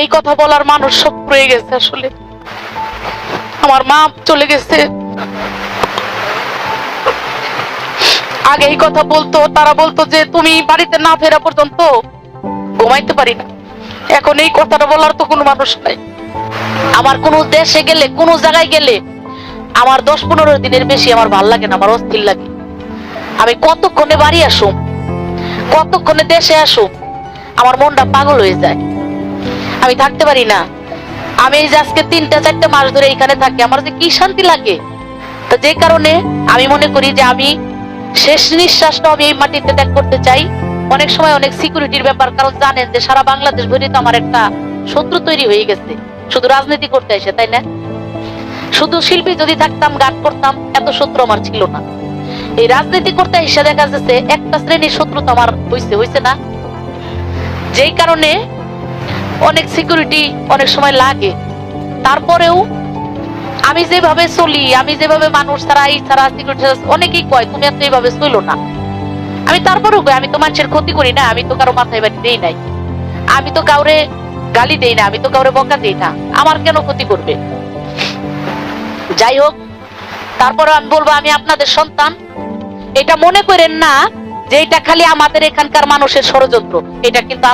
এই কথা বলার মানুষ সব রয়ে গেছে আসলে। আমার মা চলে গেছে। আগে এই কথা বলতো, তারা বলতো যে, তুমি বাড়িতে না ফেরা পর্যন্ত ঘুমাইতে পারি না। এখন এই কথাটা বলার তো কোনো মানুষ নাই। আমার কোনো দেশে গেলে, কোনো জায়গায় গেলে আমার দশ পনেরো দিনের বেশি আমার ভালো লাগে না, আমার অস্থির লাগে। আমি কতক্ষণে বাড়ি আসুম, কতক্ষণে দেশে আসুম, আমার মনটা পাগল হয়ে যায়। আমি থাকতে পারি না। আমি আজকে তিনটা, চারটা মাস ধরে এখানে থাকি, আমার যে কি শান্তি লাগে? তো যে কারণে আমি মনে করি যে আমি শেষ নিঃশ্বাসটা আমি এই মাটিতে ত্যাগ করতে চাই। অনেক সময় অনেক সিকিউরিটির ব্যাপার, কারণ জানেন যে সারা বাংলাদেশ ভরে তো আমার একটা শত্রু তৈরি হয়ে গেছে। শুধু রাজনীতি করতে এসে তাই না? শুধু শিল্পী যদি থাকতাম, গান করতাম, এত শত্রু আমার ছিল না। এই রাজনীতি করতে এসে দেখা যাচ্ছে একটা শ্রেণির শত্রু তো আমার হয়েছে হয়েছে না। যেই কারণে অনেক সিকিউরিটি অনেক সময় লাগে। তারপরেও আমি যেভাবে চলি আমি যেভাবে মানুষ ছাড়া এই ছাড়া সিকিউরিটি অনেকেই কয় তুমি এত এইভাবে চলো না। আমি তারপরেও কই, আমি তো মানুষের ক্ষতি করি না আমি তো কারও মাথায় বাড়ি দেই নাই। আমি তো কাউরে গালি দেই না আমি তো কাউরে বকা দেই না। আমার কেন ক্ষতি করবে? যাই হোক তারপরে আমি বলব আমি আপনাদের সন্তান। এটা মনে করেন না যে এটা খালি আমাদের এখানকার মানুষের ষড়যন্ত্র। এটা কিন্তু